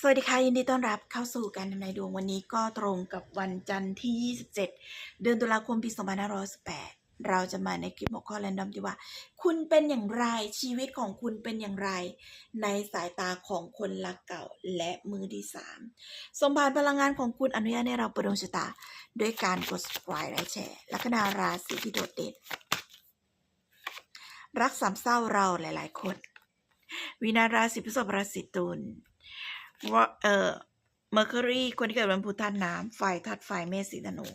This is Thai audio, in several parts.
สวัสดีค่ะ ยินดีต้อนรับเข้าสู่การทำนายดวงวันนี้ก็ตรงกับวันจันทร์ที่ 27 เดือนตุลาคมปี 2518 เราจะมาในคลิปหัวข้อแรนดอมที่ว่า คุณเป็นอย่างไรชีวิตของคุณเป็นอย่างไร ในสายตาของคนรักเก่าและมือที่สามสมผ่านพลังงานของคุณอนุญาตให้เราปิดดวงชะตา ด้วยการกด subscribe และแชร์ลัคนาราศีที่โดดเด่นรักสามเศร้าเราหลาย ๆ คน วินาราศีพฤษภราศีตุล ว่าเอ่อเมอร์คิวรีคนที่เกิดวันพุธธาตุน้ำไฟธาตุไฟเมษสีธนู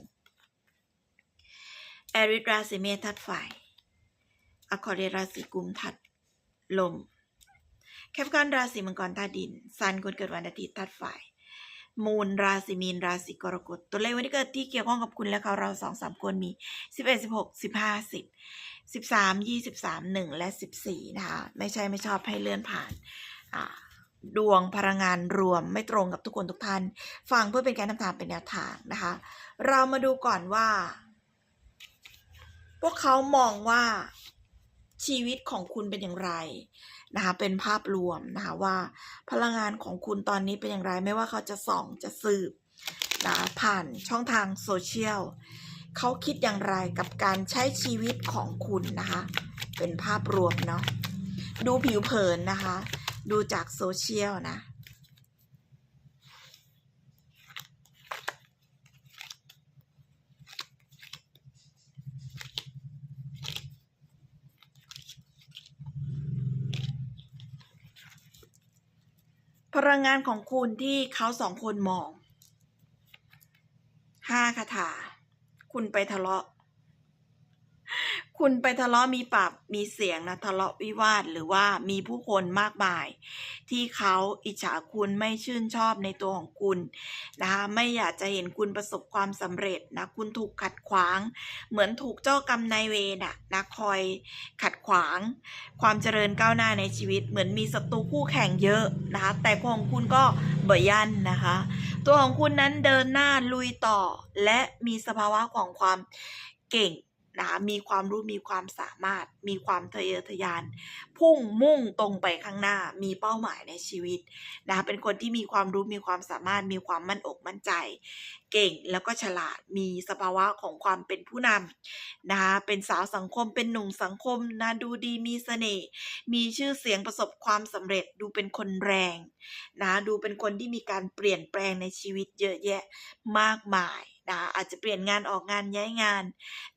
แอริสราศีเมษธาตุไฟอคอเรราศีกุมธาตุลม แคปคอนราศีมังกรธาตุดิน ซันคนเกิดวันอาทิตย์ธาตุไฟมูนราศีมีนราศีกรกฎตัวเลขวันที่เกิดที่เกี่ยวข้องกับคุณและเขาเราสองสามคนมีสิบเอ็ดสิบหกสิบห้าสิบสิบสามยี่สิบสามหนึ่งและสิบสี่นะคะ ไม่ใช่ไม่ชอบให้เลื่อนผ่านอ่า ดวงพลังงานรวมไม่ตรงกับทุกคนทุกท่าน ฟังเพื่อเป็นการนำทางเป็นแนวทางนะคะ เรามาดูก่อนว่า พวกเขามองว่าชีวิตของคุณเป็นอย่างไรนะคะเป็นภาพรวมนะคะว่าพลังงานของคุณตอนนี้เป็นอย่างไรไม่ว่าเขาจะส่องจะสืบนะคะผ่านช่องทางโซเชียลเขาคิดอย่างไรกับการใช้ชีวิตของคุณนะคะ เป็นภาพรวมเนาะดูผิวเผินนะคะ ดูจากโซเชียลนะ พลังงานของคุณที่เขาสองคนมองห้าคาถา คุณไปทะเลาะ คุณไปทะเลาะมีปากมีเสียงนะทะเลาะวิวาทหรือว่ามีผู้คนมากมาย ที่เขาอิจฉาคุณไม่ชื่นชอบในตัวของคุณนะคะไม่อยากจะเห็นคุณประสบความสำเร็จนะคุณถูกขัดขวาง เหมือนถูกเจ้ากรรมนายเวรนะนะคอยขัดขวาง ความเจริญก้าวหน้าในชีวิต เหมือนมีศัตรูคู่แข่งเยอะนะคะแต่ของคุณก็เบยยันนะคะ ตัวของคุณนั้นเดินหน้าลุยต่อและมีสภาวะของความเก่ง นะคะมีความรู้มีความสามารถ มีความทะเยอทะยาน พุ่งมุ่งตรงไปข้างหน้ามีเป้าหมายในชีวิตนะคะเป็นคนที่มีความรู้มีความสามารถ มีความมั่นอกมั่นใจ เก่งแล้วก็ฉลาดมีสภาวะของความเป็นผู้นำนะคะเป็นสาวสังคมเป็นหนุ่มสังคมนะดูดีมีเสน่ห์มีชื่อเสียงประสบความสำเร็จดูเป็นคนแรงนะดูเป็นคนที่มีการเปลี่ยนแปลงในชีวิตเยอะแยะมากมาย นะอาจจะเปลี่ยนงานออกงานย้ายงาน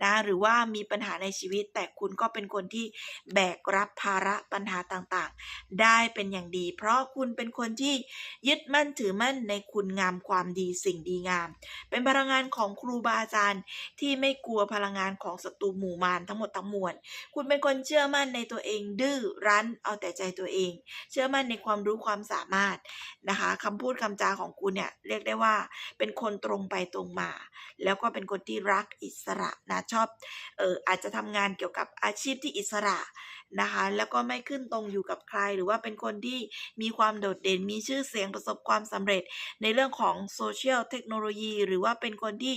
นะหรือว่ามีปัญหาในชีวิต แต่คุณก็เป็นคนที่แบกรับภาระปัญหาต่างๆ ได้เป็นอย่างดี เพราะคุณเป็นคนที่ยึดมั่นถือมั่นในคุณงามความดีสิ่งดีงาม เป็นพลังงานของครูบาอาจารย์ที่ไม่กลัวพลังงานของศัตรูหมู่มารทั้งหมดทั้งมวลคุณเป็นคนเชื่อมั่นในตัวเองดื้อรั้นเอาแต่ใจตัวเอง เชื่อมั่นในความรู้ความสามารถนะคะคำพูดคำจาของคุณเนี่ยเรียกได้ว่าเป็นคนตรงไปตรงมาแล้วก็เป็นคนที่รักอิสระนะชอบเอออาจจะทำงานเกี่ยวกับอาชีพที่อิสระนะคะแล้วก็ไม่ขึ้นตรงอยู่กับใคร หรือว่าเป็นคนที่มีความโดดเด่นมีชื่อเสียงประสบความสำเร็จในเรื่องของโซเชียลเทคโนโลยี หรือว่าเป็นคนที่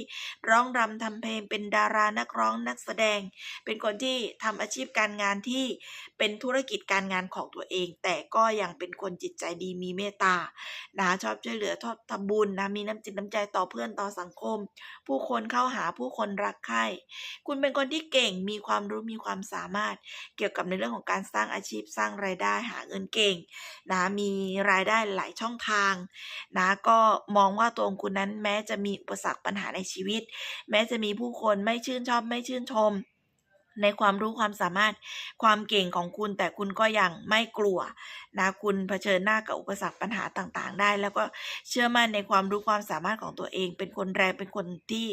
ร้องรำทำเพลง เป็นดารานักร้องนักแสดง เป็นคนที่ทำอาชีพการงานที่เป็นธุรกิจการงานของตัวเอง แต่ก็ยังเป็นคนจิตใจดีมีเมตตานะชอบช่วยเหลือชอบทำบุญนะมีน้ำจิตน้ำใจต่อเพื่อนต่อสังคมผู้คนเข้าหาผู้คนรักใคร่คุณเป็นคนที่เก่งมีความรู้มีความสามารถ เกี่ยวกับในเรื่องของการสร้างอาชีพสร้างรายได้หาเงินเก่งนะมีรายได้หลายช่องทางนะก็มองว่าตัวองคุณนั้นแม้จะมีอุปสรรคปัญหาในชีวิต แม้จะมีผู้คนไม่ชื่นชอบไม่ชื่นชม ในความรู้ความสามารถความเก่งของคุณ แต่คุณก็ยังไม่กลัวนะคุณเผชิญหน้ากับอุปสรรคปัญหาต่างๆ ได้ แล้วก็เชื่อมั่นในความรู้ความสามารถของตัวเอง เป็นคนแรงเป็นคนที่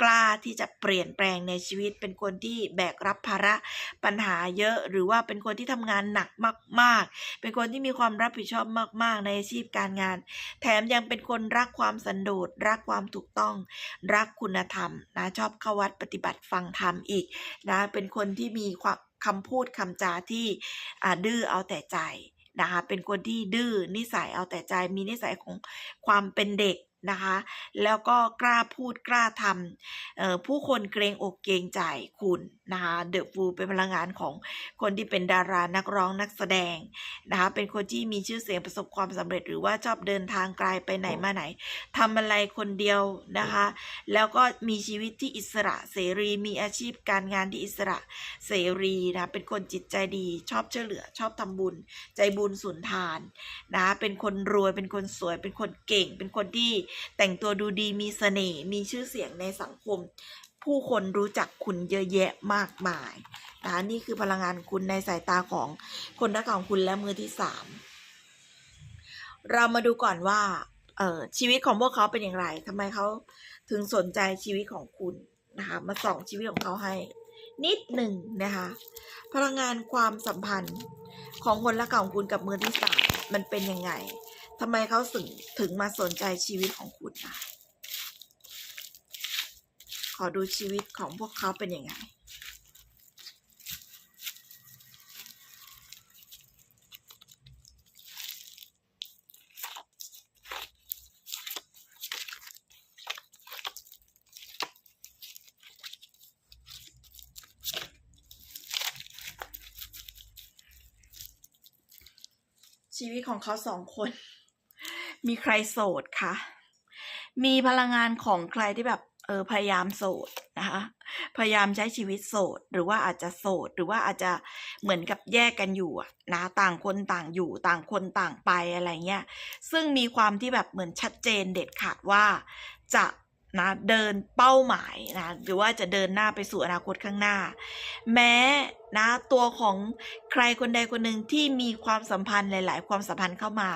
กล้าที่จะเปลี่ยนแปลงในชีวิต เป็นคนที่แบกรับภาระปัญหาเยอะ หรือว่าเป็นคนที่ทำงานหนักมาก ๆ เป็นคนที่มีความรับผิดชอบมาก ๆ ในอาชีพการงาน แถมยังเป็นคนรักความสันโดษรักความถูกต้อง รักคุณธรรมนะชอบเข้าวัดปฏิบัติฟังธรรมอีกนะเป็น็นคนที่มีความคำพูดคำจาที่ดื้อเอาแต่ใจนะคะ เป็นคนที่ดื้อนิสัยเอาแต่ใจ มีนิสัยของความเป็นเด็กนะคะ แล้วก็กล้าพูดกล้าทำผู้คนเกรงอกเกรงใจคุณ นะคะเดอะฟูเป็นพลังงานของคนที่เป็นดารานักร้องนักแสดงนะคะเป็นคนที่มีชื่อเสียงประสบความสำเร็จ หรือว่าชอบเดินทางไกลไปไหนมาไหนทำอะไรคนเดียวนะคะ แล้วก็มีชีวิตที่อิสระเสรีมีอาชีพการงานที่อิสระเสรีนะเป็นคนจิตใจดี ชอบช่วยเหลือ ชอบทำบุญ ใจบุญสุนทานนะเป็นคนรวยเป็นคนสวย เป็นคนเก่ง เป็นคนที่แต่งตัวดูดีมีเสน่ห์มีชื่อเสียงในสังคม ผู้คนรู้จักคุณเยอะแยะมากมายนะนี่คือพลังงานคุณในสายตาของคนรักของคุณและมือที่สามเรามาดูก่อนว่าเออชีวิตของพวกเขาเป็นอย่างไรทำไมเขาถึงสนใจชีวิตของคุณนะคะมาส่องชีวิตของเขาให้ นิดหนึ่งนะคะพลังงานความสัมพันธ์ของคนรักของคุณกับมือที่สามมันเป็นยังไงทำไมเขาถึงถึงมาสนใจชีวิตของคุณนะ อดูชีวิตของพวกเขาเป็นยังไง ชีวิตของเขาสองคน มีใครโสดคะมีพลังงานของใครที่แบบ เออพยายามโสดนะคะพยายามใช้ชีวิตโสด หรือว่าอาจจะโสด หรือว่าอาจจะเหมือนกับแยกกันอยู่นะต่างคนต่างอยู่ต่างคนต่างไปอะไรเงี้ยซึ่งมีความที่แบบเหมือนชัดเจนเด็ดขาดว่าจะนะเดินเป้าหมายนะหรือว่าจะเดินหน้าไปสู่อนาคตข้างหน้า แม้นะตัวของใครคนใดคนหนึ่งที่มีความสัมพันธ์หลาย ๆ ความสัมพันธ์เข้ามา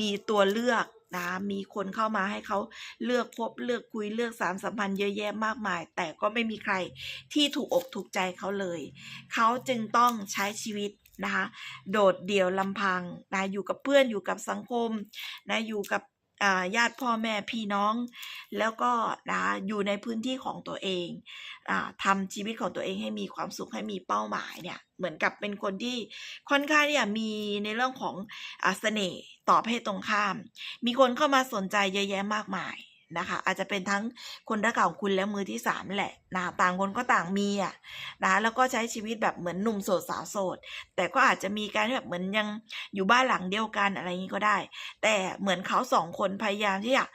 มีตัวเลือก ตามีคนเข้ามาให้เขาเลือกคบเลือกคุยเลือกสารสัมพันธ์เยอะแยะมากมาย แต่ก็ไม่มีใครที่ถูกอกถูกใจเขาเลย เขาจึงต้องใช้ชีวิตนะคะโดดเดี่ยวลำพังนะอยู่กับเพื่อนอยู่กับสังคมนะอยู่กับ ญาติพ่อแม่พี่น้อง แล้วก็นะอยู่ในพื้นที่ของตัวเองอาทำชีวิตของตัวเองให้มีความสุขให้มีเป้าหมายเนี่ยเหมือนกับเป็นคนที่ค่อนข้างเนี่ยมีในเรื่องของอเสน่ห์ต่อเพศตรงข้าม มีคนเข้ามาสนใจเยอะแยะมากมาย นะคะ อาจจะเป็นทั้งคนรักเก่าของคุณและมือที่สามแหละนะต่างคนก็ต่างมีอะนะแล้วก็ใช้ชีวิตแบบเหมือนหนุ่มโสดสาวโสด แต่ก็อาจจะมีการแบบเหมือนยังอยู่บ้านหลังเดียวกันอะไรอย่างนี้ก็ได้ แต่เหมือนเขาสองคนพยายามที่จะ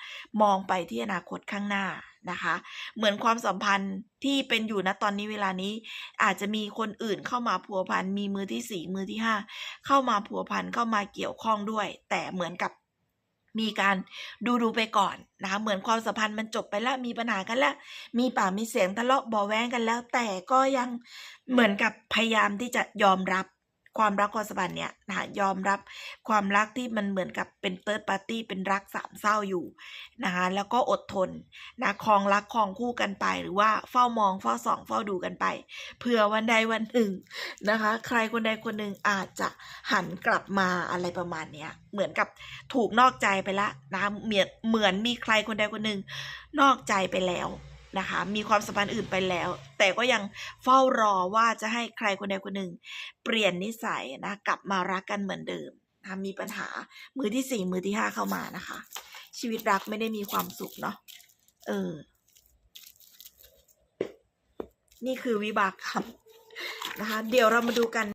มองไปที่อนาคตข้างหน้านะคะ เหมือนความสัมพันธ์ที่เป็นอยู่ณตอนนี้เวลานี้ อาจจะมีคนอื่นเข้ามาพัวพันมีมือที่สี่มือที่ห้าเข้ามาพัวพันเข้ามาเกี่ยวข้องด้วย แต่เหมือนกับ มีการดูดูไปก่อนนะคะเหมือนความสัมพันธ์มันจบไปแล้วมีปัญหากันแล้ว มีปากมีเสียงทะเลาะบอแว้งกันแล้ว แต่ก็ยังเหมือนกับพยายามที่จะยอมรับ ความรักความสัมพันธ์เนี่ยนะยอมรับความรักที่มันเหมือนกับเป็นเติร์ดปาร์ตี้เป็นรักสามเศร้าอยู่นะคะแล้วก็อดทนนะคลองรักคลองคู่กันไป หรือว่าเฝ้ามองเฝ้าส่องเฝ้าดูกันไปเผื่อวันใดวันหนึ่งนะคะ ใครคนใดคนหนึ่งอาจจะหันกลับมาอะไรประมาณเนี้ยเหมือนกับถูกนอกใจไปละนะเหมือนเหมือนมีใครคนใดคนหนึ่งนอกใจไปแล้ว นะคะ มีความสัมพันธ์อื่นไปแล้ว แต่ก็ยังเฝ้ารอว่าจะให้ใครคนใดคนหนึ่ง เปลี่ยนนิสัยนะกลับมารักกันเหมือนเดิมนะมีปัญหามือที่สี่มือที่ห้าเข้ามานะคะ ชีวิตรักไม่ได้มีความสุขเนาะเออ นี่คือวิบากกรรมนะคะ เดี๋ยวเรามาดูกัน